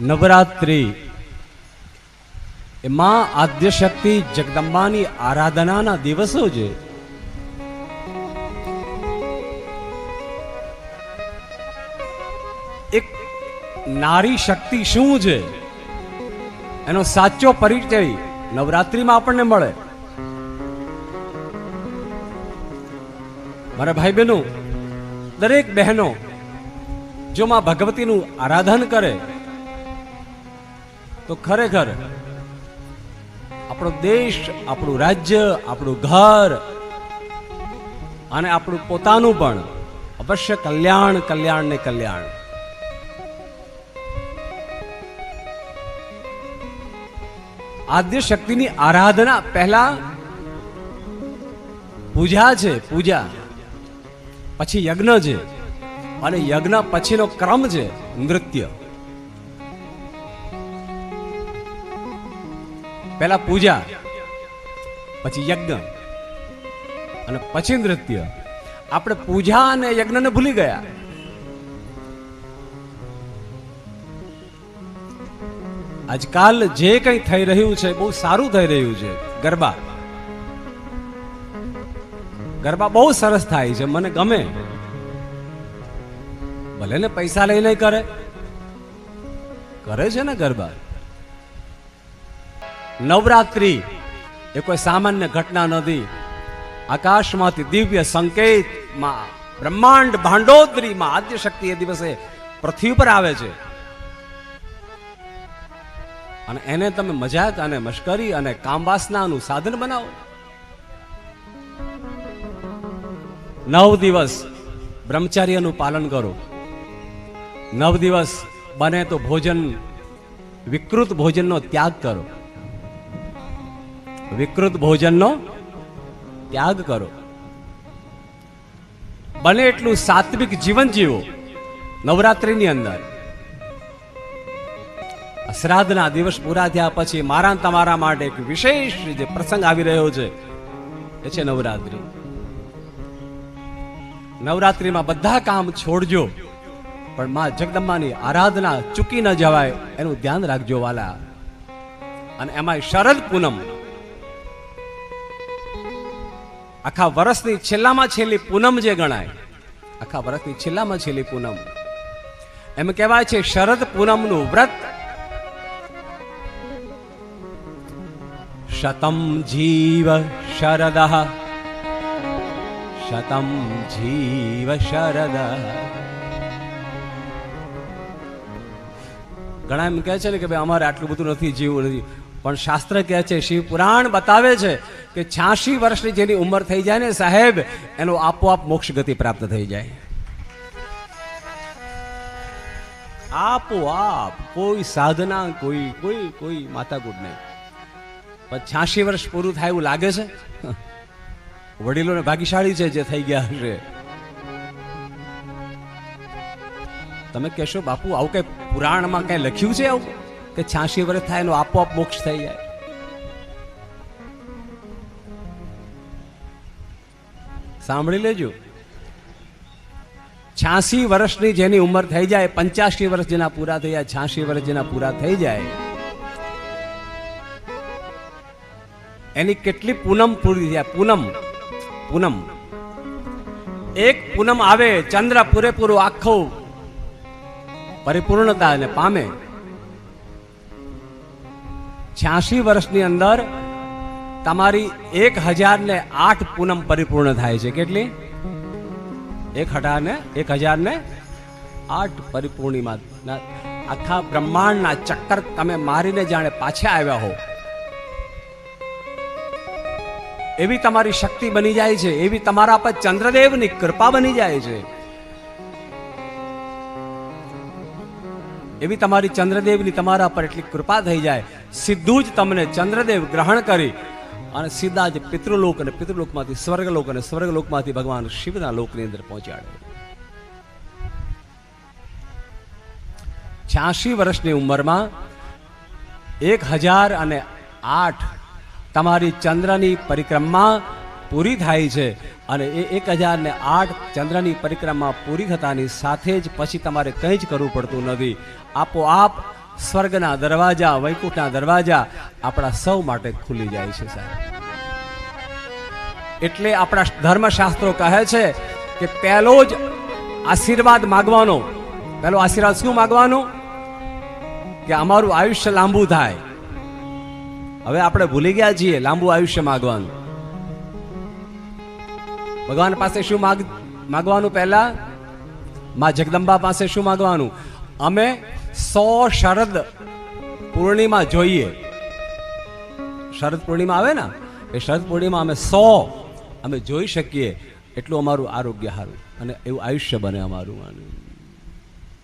નવરાત્રિ એ માં આદ્ય શક્તિ જગદંબાની આરાધનાના દિવસો છે એક નારી શક્તિ શું છે એનો સાચો પરિચય નવરાત્રિમાં આપણને મળે મારા ભાઈ બહેનો દરેક બહેનો જો માં ભગવતીનું આરાધન કરે તો ખરેખર આપણો દેશ, આપણું રાજ્ય, આપણું ઘર અને આપણું પોતાનું પણ અવશ્ય કલ્યાણ કલ્યાણ ને કલ્યાણ. આદ્ય શક્તિની આરાધના પહેલા પૂજા છે, પૂજા. પછી યજ્ઞ છે અને યજ્ઞ પછીનો ક્રમ છે, નૃત્ય. પહેલા પૂજા, પછી યજ્ઞ અને પછી નૃત્ય. આપણે પૂજા અને યજ્ઞને ભૂલી ગયા. આજકાલ જે કંઈ થઈ રહ્યું છે બહુ સારું થઈ રહ્યું છે, ગરબા. ગરબા બહુ સરસ થાય છે, મને ગમે. ભલે ને પૈસા લઈને કરે. કરે છે ને ગરબા? નવરાત્રી એ કોઈ સામાન્ય ઘટના નથી. આકાશમાંથી દિવ્ય સંકેતમાં, બ્રહ્માંડ ભાંડોદરીમાં આદ્ય શક્તિ એ દિવસે પૃથ્વી પર આવે છે. અને એને તમે મજાક અને મશ્કરી અને કામવાસનાનું સાધન બનાવો. નવ દિવસ બ્રહ્મચર્યનું પાલન કરો. નવ દિવસ બને તો ભોજન, વિકૃત ભોજનનો ત્યાગ કરો. વિકૃત ભોજનનો ત્યાગ કરો. બને એટલું સાત્વિક જીવન જીવો નવરાત્રિની અંદર. શ્રાદ્ધના દિવસ પૂરા થયા પછી મારા તમારા માટે એક વિશેષ જે પ્રસંગ આવી રહ્યો છે, એ છે નવરાત્રિ. નવરાત્રિમાં બધા કામ છોડજો, પણ માં જગદંબાની આરાધના ચૂકી ન જવાય એનું ધ્યાન રાખજો વાલા. અને એમાં શરદ પૂનમ આખા વર્ષની છેલ્લામાં છેલ્લી પૂનમ જે ગણાય, આખા વર્ષની છેલ્લામાં છેલ્લી પૂનમ. એમ કહેવાય છે શરદ પૂનમનું વ્રત. શતમ જીવ શરદ. શતમ જીવ શરદ. ઘણા એમ કહે છે ને કે ભાઈ અમારે આટલું બધું નથી જીવવું નથી. પણ શાસ્ત્ર કહે છે, શિવ પુરાણ બતાવે છે કે છ્યાસી વર્ષની જેની ઉંમર થઈ જાય ને સાહેબ, એનો આપોઆપ મોક્ષ ગતિ પ્રાપ્ત થઈ જાય. આપોઆપ કોઈ સાધના, કોઈ કોઈ કોઈ માથાકૂટ નહીં. પણ છ્યાસી વર્ષ પૂરું થાય એવું લાગે છે? વડીલોને ભાગ્યશાળી છે જે થઈ ગયા હશે. તમે કહેશો, બાપુ, આવું કઈ પુરાણમાં કઈ લખ્યું છે આવું? કે છ્યાસી વર્ષ થાય એનો આપોઆપ મોક્ષ થઈ જાય. સાંભળી લેજો. છ્યાસી વર્ષની જેની ઉંમર થઈ જાય પંચ્યાસી વર્ષ જેના પૂરા થઈ જાય છ્યાસી વર્ષ જેના પૂરા થઈ જાય, એની કેટલી પૂનમ પૂરી થાય? પૂનમ. પૂનમ. એક પૂનમ આવે, ચંદ્ર પૂરેપૂરું આખું પરિપૂર્ણતા ને પામે. છ્યાસી વર્ષની અંદર તમારી એક હજાર ને આઠ પૂનમ પરિપૂર્ણ થાય છે. કેટલી? એક હજાર ને એક હજાર ને આઠ પરિપૂર્ણિમા. આખા બ્રહ્માંડના ચક્કર તમે મારીને જાણે પાછા આવ્યા હો. એવી તમારી શક્તિ બની જાય છે. એવી તમારા પર ચંદ્રદેવની કૃપા બની જાય છે. એવી તમારી ચંદ્રદેવની તમારા પર એટલી કૃપા થઈ જાય. સીધું જ તમને ચંદ્રદેવ ગ્રહણ કરી અને સીધા જ પિતૃલોક અને પિતૃલોકમાંથી સ્વર્ગલોક અને સ્વર્ગલોકમાંથી ભગવાન શિવના લોકની અંદર પહોંચાડે છ્યાસી વર્ષની ઉંમરમાં એક હજાર અને આઠ તમારી ચંદ્રની પરિક્રમા પૂરી થાય છે અને એ એક હજાર ને આઠ ચંદ્રની પરિક્રમા પૂરી થતાની સાથે જ પછી તમારે કંઈ જ કરવું પડતું નથી. આપોઆપ સ્વર્ગના દરવાજા, વૈકુંઠના દરવાજા આપણા સૌ માટે ખુલી જાય છે, સાહેબ. એટલે આપણા ધર્મશાસ્ત્રો કહે છે કે પહેલો જ આશીર્વાદ માગવાનો. પહેલો આશીર્વાદ શું માગવાનો? કે અમારું આયુષ્ય લાંબુ થાય. હવે આપણે ભૂલી ગયા છીએ લાંબુ આયુષ્ય માગવાનું. ભગવાન પાસે શું માગ, માગવાનું પહેલા? માં જગદંબા પાસે શું માગવાનું? અમે સો શરદ પૂર્ણિમા જોઈએ. શરદ પૂર્ણિમા આવે ને? એ શરદ પૂર્ણિમા અમે સો અમે જોઈ શકીએ. એટલું અમારું આરોગ્ય સારું અને એવું આયુષ્ય બને અમારું.